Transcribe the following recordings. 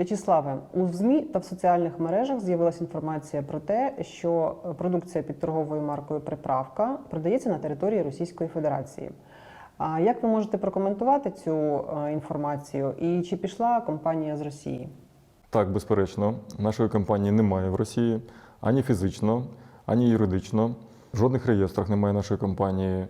В'ячеславе, у ЗМІ та в соціальних мережах з'явилася інформація про те, що продукція під торговою маркою Приправка продається на території Російської Федерації. А як ви можете прокоментувати цю е, інформацію? І чи пішла компанія з Росії? Так, безперечно, нашої компанії немає в Росії ані фізично, ані юридично. В жодних реєстрах немає нашої компанії,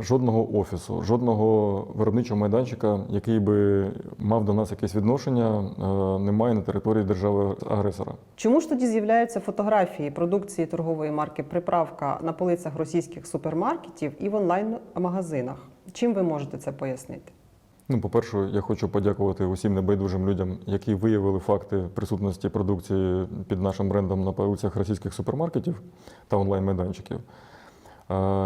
жодного офісу, жодного виробничого майданчика, який би мав до нас якесь відношення, е, немає на території держави-агресора. Чому ж тоді з'являються фотографії продукції торгової марки Приправка на полицях російських супермаркетів і в онлайн-магазинах? Чим ви можете це пояснити? Ну, по-перше, я хочу подякувати усім небайдужим людям, які виявили факти присутності продукції під нашим брендом на полицях російських супермаркетів та онлайн-майданчиків.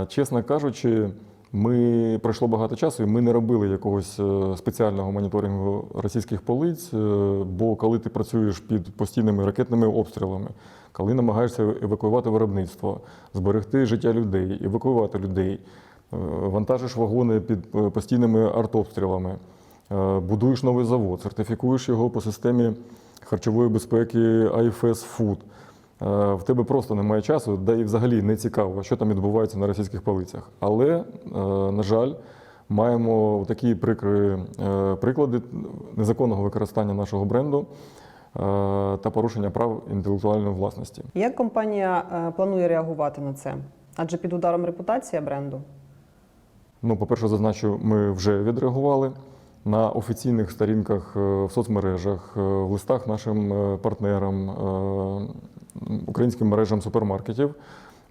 Чесно кажучи, ми пройшло багато часу, і ми не робили якогось е, спеціального моніторингу російських полиць. е, Бо коли ти працюєш під постійними ракетними обстрілами, коли намагаєшся евакуювати виробництво, зберегти життя людей, евакуювати людей, е, вантажиш вагони під постійними артобстрілами, будуєш новий завод, сертифікуєш його по системі харчової безпеки IFS Food. Е, В тебе просто немає часу, да і взагалі не цікаво, що там відбувається на російських полицях. Але, е, на жаль, маємо такі прикри е, приклади незаконного використання нашого бренду та порушення прав інтелектуальної власності. Як компанія планує реагувати на це? Адже під ударом репутація бренду. Ну, по-перше, зазначу, ми вже відреагували на офіційних сторінках в соцмережах, в листах нашим партнерам, українським мережам супермаркетів.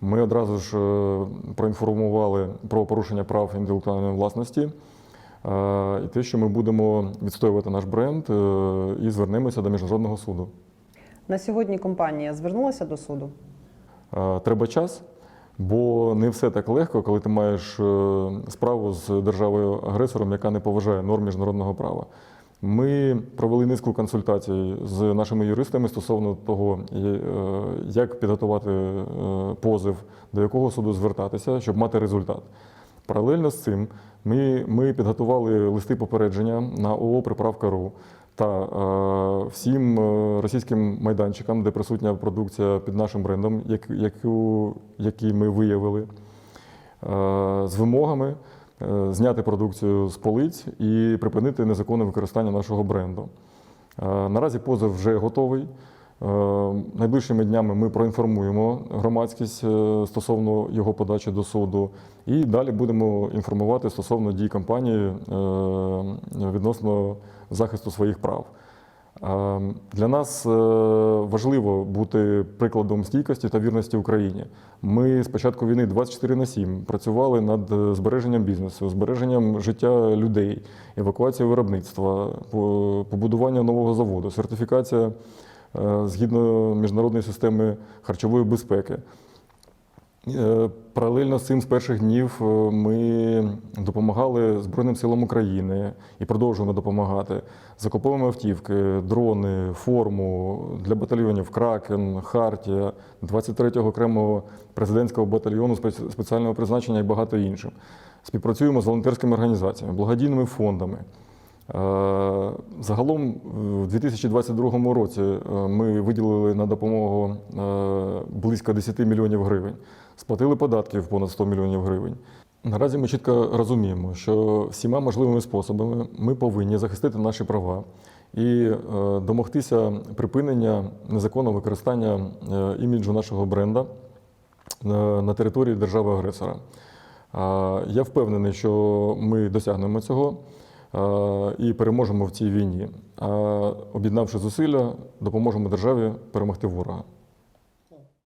Ми одразу ж е, проінформували про порушення прав інтелектуальної власності е, і те, що ми будемо відстоювати наш бренд е, і звернемося до міжнародного суду. На сьогодні компанія звернулася до суду. Треба час, бо не все так легко, коли ти маєш справу з державою-агресором, яка не поважає норм міжнародного права. Ми провели низку консультацій з нашими юристами стосовно того, е, як підготувати е, позов, до якого суду звертатися, щоб мати результат. Паралельно з цим ми, ми підготували листи попередження на ООО «Приправка.ру» та е, всім російським майданчикам, де присутня продукція під нашим брендом, як, яку, які ми виявили, з вимогами зняти продукцію з полиць і припинити незаконне використання нашого бренду. Е, Наразі позов вже готовий. Е, Найближчими днями ми проінформуємо громадськість е, стосовно його подачі до суду, і далі будемо інформувати стосовно дій компанії е, відносно захисту своїх прав. Е, Для нас е, важливо бути прикладом стійкості та вірності Україні. Ми з початку війни 24 на 7 працювали над е, збереженням бізнесу, збереженням життя людей, евакуацією виробництва, побудування нового заводу, сертифікація згідно міжнародної системи харчової безпеки. Е, Паралельно з цим з перших днів е, ми допомагали Збройним силам України і продовжуємо допомагати. Закуповуємо автівки, дрони, форму для батальйонів Кракен, Хартія, 23-го окремого президентського батальйону спец- спеціального призначення і багато інших. Співпрацюємо з волонтерськими організаціями, благодійними фондами. Е, Загалом в 2022 році е, ми виділили на допомогу е, близько 10 мільйонів гривень, сплатили податків понад 100 мільйонів гривень. Наразі ми чітко розуміємо, що всіма можливими способами ми повинні захистити наші права і е, домогтися припинення незаконного використання е, іміджу нашого бренда е, на території держави-агресора. Я впевнений, що ми досягнемо цього і переможемо в цій війні. А об'єднавши зусилля, допоможемо державі перемогти ворога.